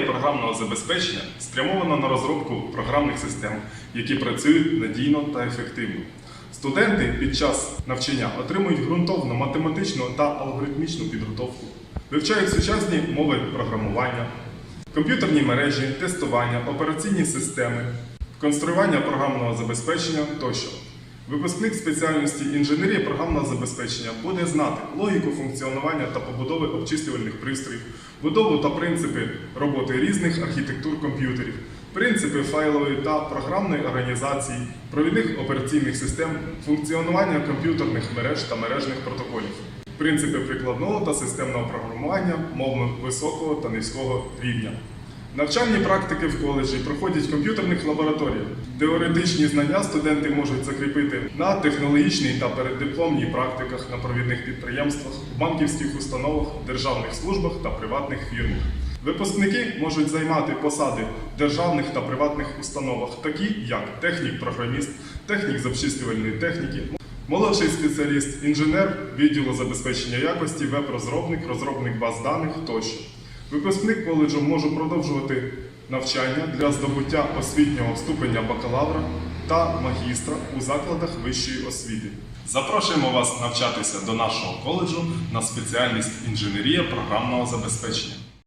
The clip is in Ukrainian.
програмного забезпечення спрямовано на розробку програмних систем, які працюють надійно та ефективно. Студенти під час навчання отримують ґрунтовну математичну та алгоритмічну підготовку, вивчають сучасні мови програмування, комп'ютерні мережі, тестування, операційні системи, конструювання програмного забезпечення тощо. Випускник спеціальності інженерія програмного забезпечення буде знати логіку функціонування та побудови обчислювальних пристроїв, будову та принципи роботи різних архітектур комп'ютерів, принципи файлової та програмної організації, провідних операційних систем, функціонування комп'ютерних мереж та мережних протоколів, принципи прикладного та системного програмування мов високого та низького рівня. Навчальні практики в коледжі проходять в комп'ютерних лабораторіях. Теоретичні знання студенти можуть закріпити на технологічній та переддипломній практиках на провідних підприємствах, банківських установах, державних службах та приватних фірмах. Випускники можуть займати посади в державних та приватних установах, такі як технік-програміст, технік з обчислювальної техніки, молодший спеціаліст, інженер відділу забезпечення якості, веб-розробник, розробник баз даних тощо. Випускник коледжу може продовжувати навчання для здобуття освітнього ступеня бакалавра та магістра у закладах вищої освіти. Запрошуємо вас навчатися до нашого коледжу на спеціальність інженерія програмного забезпечення.